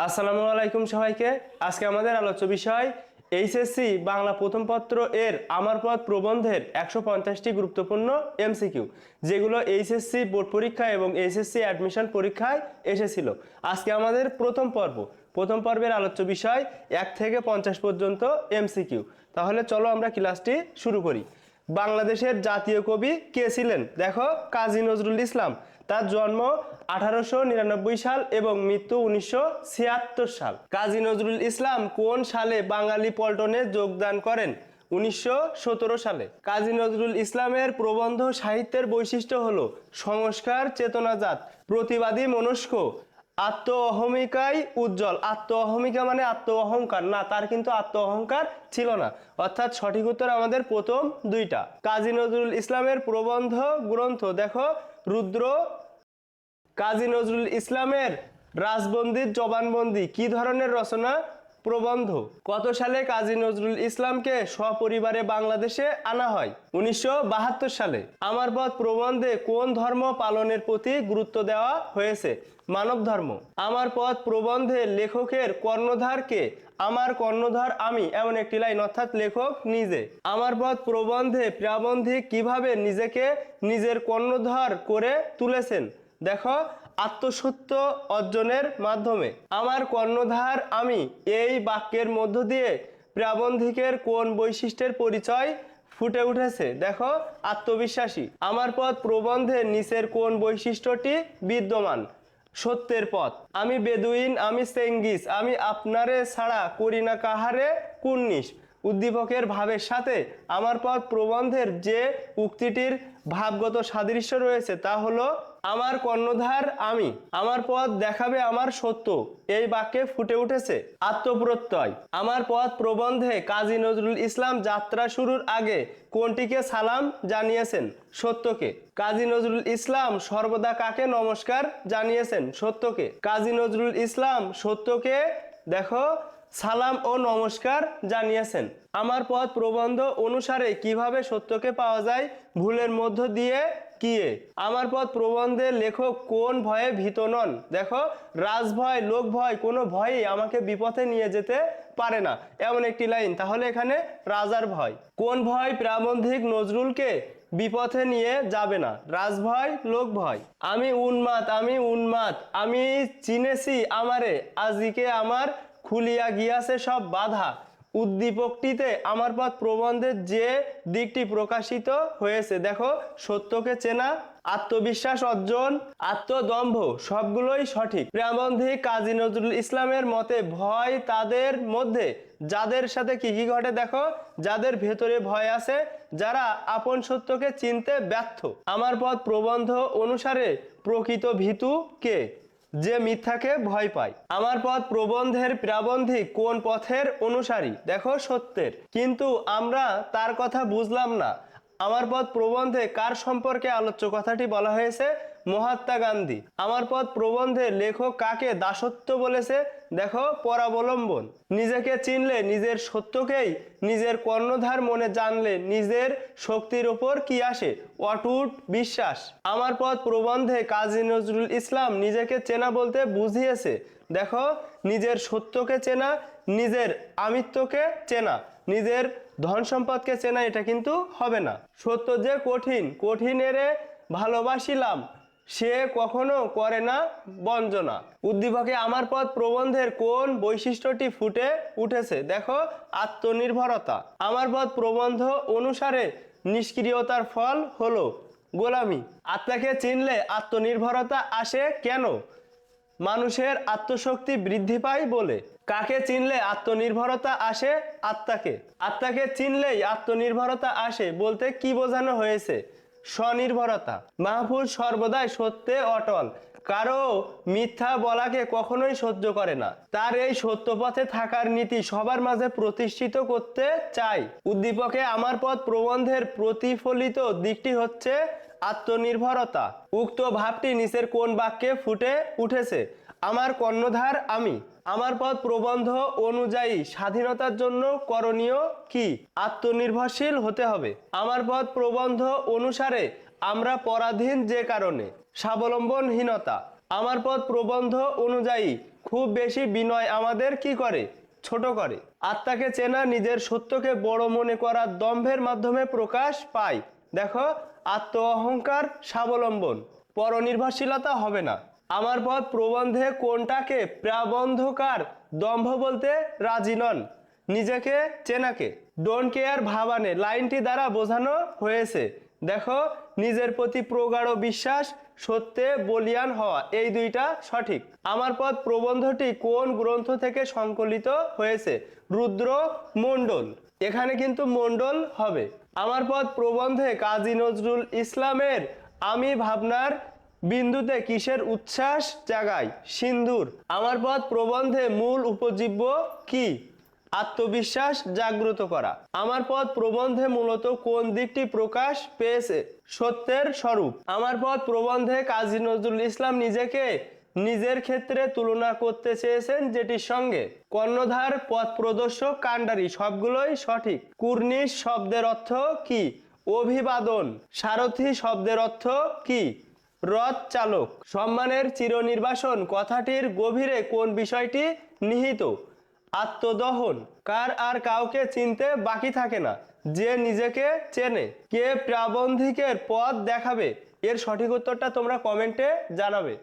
আসসালামু আলাইকুম সবাইকে। আজকে আমাদের আলোচ্য বিষয়, এইচএসসি বাংলা প্রথম পত্র এর আমার পথ প্রবন্ধের একশো পঞ্চাশটি গুরুত্বপূর্ণ এমসিকিউ, যেগুলো এইচএসসি বোর্ড পরীক্ষা এবং এইচএসসি অ্যাডমিশন পরীক্ষায় এসেছিল। আজকে আমাদের প্রথম পর্ব, প্রথম পর্বের আলোচ্য বিষয়, এক থেকে পঞ্চাশ পর্যন্ত এমসিকিউ। তাহলে চলো আমরা ক্লাসটি শুরু করি। বাংলাদেশের জাতীয় কবি কে ছিলেন? দেখো, কাজী নজরুল ইসলাম। তার জন্ম আঠারোশো নিরানব্বই সাল এবং মৃত্যু উনিশশো ছিয়াত্তর সাল। কাজী নজরুল ইসলাম কোন সালে বাঙালি পল্টনে যোগদান করেন? উনিশশো সতেরো সালে। কাজী নজরুল ইসলামের প্রবন্ধ সাহিত্যের বৈশিষ্ট্য হল সংস্কার, চেতনাজাত, প্রতিবাদী মনস্ক আত্ম অহমিকাই উজ্জ্বল। আত্ম অহমিকা মানে আত্ম অহংকার না, তার কিন্তু আত্ম অহংকার ছিল না। অর্থাৎ সঠিক উত্তর আমাদের প্রথম দুইটা। কাজী নজরুল ইসলামের প্রবন্ধ গ্রন্থ, দেখো, রুদ্র। কাজী নজরুল ইসলামের রাজবন্দির জবানবন্দি, কি ধরনের রচনা? প্রবন্ধ। কত সালে কাজী নজরুল ইসলামকে সপরিবারে বাংলাদেশে আনা হয়? উনিশশো বাহাত্তর সালে। আমার পথ প্রবন্ধে কোন ধর্ম পালনের প্রতি গুরুত্ব দেওয়া হয়েছে? মানব ধর্ম। আমার পথ প্রবন্ধে লেখকের কর্ণধারকে আমার কর্ণধার আমি, এমন একটি লাইন অর্থাৎ লেখক নিজে। আমার পথ প্রবন্ধে প্রাবন্ধিক কীভাবে নিজেকে নিজের কর্ণধার করে তুলেছেন? দেখো আত্মসত্য অর্জনের মাধ্যমে। আমার কর্ণধার আমি এই বাক্যের মধ্য দিয়ে প্রাবন্ধিকের কোন বৈশিষ্ট্যের পরিচয় ফুটে উঠেছে? দেখো, আত্মবিশ্বাসী। আমার পথ প্রবন্ধের নিচের কোন বৈশিষ্ট্যটি বিদ্যমান? সত্যের পথ। আমি বেদুইন, আমি সেঙ্গিস আমি আপনারে ছাড়া করি না কাহারে কুন্নিস। উদ্দীপকের ভাবের সাথে আমার পথ প্রবন্ধের যে উক্তিটির ভাবগত সাদৃশ্য রয়েছে তা হলো, আমার কর্ণধার আমি, আমার পথ দেখাবে আমার সত্য, এই বাক্যে ফুটে উঠেছে আত্মপ্রত্যয়। আমার পথ প্রবন্ধে কাজী নজরুল ইসলাম যাত্রা শুরুর আগে কোনটিকে সালাম জানিয়েছেন? সত্যকে। কাজী নজরুল ইসলাম সর্বদা কাকে নমস্কার জানিয়েছেন? সত্যকে। কাজী নজরুল ইসলাম সত্যকে, দেখো সালাম ও নমস্কার জানিয়েছেন। আমার পথ প্রবন্ধ অনুসারে কীভাবে সত্যকে পাওয়া যায়, ভুলের মধ্য দিয়ে কিয়ে? আমার পথ প্রবন্ধের লেখক কোন ভয়ে ভীত নন? দেখো রাজভয় লোক ভয়, কোনো ভয়ই আমাকে বিপথে নিয়ে যেতে পারে না। এমন একটি লাইন। তাহলে এখানে রাজার ভয়। কোন ভয় প্রাবন্ধিক নজরুলকে বিপথে নিয়ে যাবে না? রাজভয় লোক ভয়। আমি উন্মাদ আমি উন্মাদ, আমি চিনেছি আমারে, আজিকে আমার খুলিয়া গিয়াছে সব বাধা। উদ্দীপকটিতে আমার পথ প্রবন্ধের যে দিকটি প্রকাশিত হয়েছে, দেখো, সত্যকে চেনা, আত্মবিশ্বাস অর্জন, আত্মদম্ভ, সবগুলোই সঠিক। প্রাবন্ধিক কাজী নজরুল ইসলামের মতে ভয় তাদের মধ্যে। যাদের সাথে কি কি ঘটে, দেখো, যাদের ভেতরে ভয় আছে, যারা আপন সত্যকে চিনতে ব্যর্থ। আমার পথ প্রবন্ধ অনুসারে প্রকৃত ভীতু কে? যে মিথ্যাকে ভয় পায়। আমার পথ প্রবন্ধের প্রাবন্ধিক কোন পথের অনুসারী? দেখো সত্যের। কিন্তু আমরা তার কথা বুঝলাম না। আমার পথ প্রবন্ধে কার সম্পর্কে আলোচ্য কথাটি বলা হয়েছে? মহাত্মা গান্ধী। আমার পথ প্রবন্ধে লেখক কাকে দাসত্ব বলেছে? দেখো, পরাবলম্বন। নিজেকে চিনলে নিজের সত্যকেই, নিজের কর্ণধার মনে জানলে নিজের শক্তির ওপর কি আসে? অটুট বিশ্বাস। আমার পথ প্রবন্ধে কাজী নজরুল ইসলাম নিজেকে চেনা বলতে বুঝিয়েছে। দেখো, নিজের সত্যকে চেনা, নিজের আমিত্বকে চেনা, নিজের ধন সম্পদকে চেনা, এটা কিন্তু হবে না। সত্য যে কঠিন, কঠিনেরে ভালোবাসিলাম সে কখনো করে না, বঞ্জনা। উদ্দীপকে আমার পথ প্রবন্ধের কোন বৈশিষ্ট্যটি ফুটে উঠেছে, দেখো, আত্মনির্ভরতা। আমার পথ প্রবন্ধ অনুসারে নিষ্ক্রিয়তার ফল হলো গোলামি। আত্মাকে চিনলে আত্মনির্ভরতা আসে কেন? মানুষের আত্মশক্তি বৃদ্ধি পায় বলে। কাকে চিনলে আত্মনির্ভরতা আসে? আত্মাকে। আত্মাকে চিনলেই আত্মনির্ভরতা আসে বলতে কি বোঝানো হয়েছে? স্বনির্ভরতা। মাহফুজ সর্বদাই সত্যে অটল। কারও মিথ্যা বলাকে কখনোই সহ্য করে না। তার এই সত্য পথে থাকার নীতি সবার মাঝে প্রতিষ্ঠিত করতে চাই। উদ্দীপকে আমার পথ প্রবন্ধের প্রতিফলিত দিকটি হচ্ছে আত্মনির্ভরতা। উক্ত ভাবটি নিচের কোন বাক্যে ফুটে উঠেছে? আমার কর্ণধার আমি। আমার পথ প্রবন্ধ অনুযায়ী স্বাধীনতার জন্য করণীয় কি? আত্মনির্ভরশীল হতে হবে। আমার পথ প্রবন্ধ অনুসারে আমরা পরাধীন যে কারণে, স্বাবলম্বনহীনতা। আমার পথ প্রবন্ধ অনুযায়ী খুব বেশি বিনয় আমাদের কি করে? ছোট করে। আত্মাকে চেনা নিজের সত্যকে বড় মনে করার দম্ভের মাধ্যমে প্রকাশ পায়। দেখো আত্ম অহংকার স্বাবলম্বন। পরনির্ভরশীলতা হবে না। আমার পথ প্রবন্ধে কোনটাকে প্রাবন্ধকার দম্ভ বলতে রাজি নন? নিজেকে, চেনাকে। ডোন্ট কেয়ার ভাবানে লাইনটি দ্বারা বোঝানো হয়েছে। দেখো, নিজের প্রতি প্রগাঢ় বিশ্বাস, সত্যে বলিয়ান হওয়া, এই দুইটা সঠিক। আমার পথ প্রবন্ধটি কোন গ্রন্থ থেকে সংকলিত হয়েছে? রুদ্র মণ্ডল। এখানে কিন্তু মণ্ডল হবে। আমার পথ প্রবন্ধে কাজী নজরুল ইসলামের আমি ভাবনার বিন্দুতে কিসের উচ্ছ্বাস? জাগায় সিন্ধুর আমার পথ প্রবন্ধে মূল উপজীব্য কি? আত্মবিশ্বাস জাগ্রত করা। আমার পথ প্রবন্ধে মূলত কোন দিকটি প্রকাশ পেয়েছে? সত্যের স্বরূপ। আমার পথ প্রবন্ধে কাজী নজরুল ইসলাম নিজেকে নিজের ক্ষেত্রে তুলনা করতে চেয়েছেন যেটির সঙ্গে কর্ণধার, পথ প্রদর্শক, কাণ্ডারি সবগুলোই সঠিক। কুর্নিশ শব্দের অর্থ কি? অভিবাদন। সারথি শব্দের অর্থ কি? রথ চালক। সম্মানের চিরনির্বাসন কথাটির গভীরে কোন বিষয়টি নিহিত? আত্মদহন। কার আর কাউকে চিনতে বাকি থাকে না। যে নিজেকে চেনে, কে প্রাবন্ধিকের পথ দেখাবে? এর সঠিক উত্তরটা তোমরা কমেন্টে জানাবে।